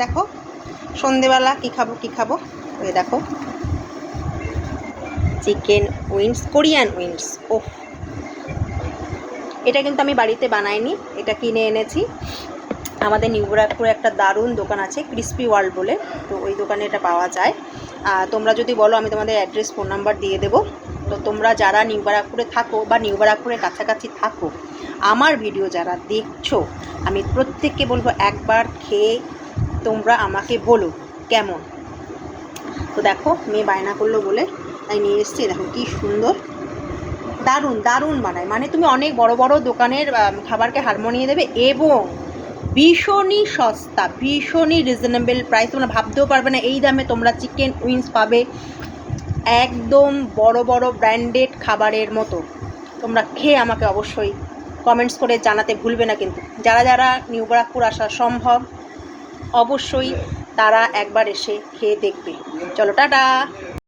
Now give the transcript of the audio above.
দেখো। সন্ধেবেলা কী খাব কী খাব? ওই দেখো। চিকেন উইংস কোরিয়ান উইংস ওহ। এটা কিন্তু আমি বাড়িতে বানাইনি, এটা কিনে এনেছি। আমাদের নিউ ব্যারাকপুরে একটা দারুণ দোকান আছে ক্রিস্পি ওয়ার্ল্ড বলে, তো ওই দোকানে এটা পাওয়া যায়। তোমরা যদি বলো, আমি তোমাদের অ্যাড্রেস ফোন নাম্বার দিয়ে দেবো। তো তোমরা যারা নিউ ব্যারাকপুরে থাকো বা নিউ ব্যারাকপুরের কাছাকাছি থাকো, আমার ভিডিও যারা দেখছ, আমি প্রত্যেককে বলব, একবার খেয়ে তোমরা আমাকে বলো, কেমন? তো দেখো, মেয়ে বায়না করল বলে তাই নিয়ে এসছি, দেখো কি সুন্দর। দারুণ দারুণ বানায়। মানে তুমি অনেক বড় বড় দোকানের খাবারকে হার মানিয়ে দেবে এবং ভীষণই সস্তা, ভীষণই রিজনেবল প্রাইস তোমরা ভাবতেও পারবে না, এই দামে তোমরা চিকেন উইংস পাবে একদম বড় বড় ব্র্যান্ডেড খাবারের মতো। তোমরা খেয়ে আমাকে অবশ্যই কমেন্টস করে জানাতে ভুলবে না কিন্তু। যারা যারা নিউ ব্যারাকপুর আসা সম্ভব অবশ্যই তারা একবার এসে খেয়ে দেখবে। চলো টাটা!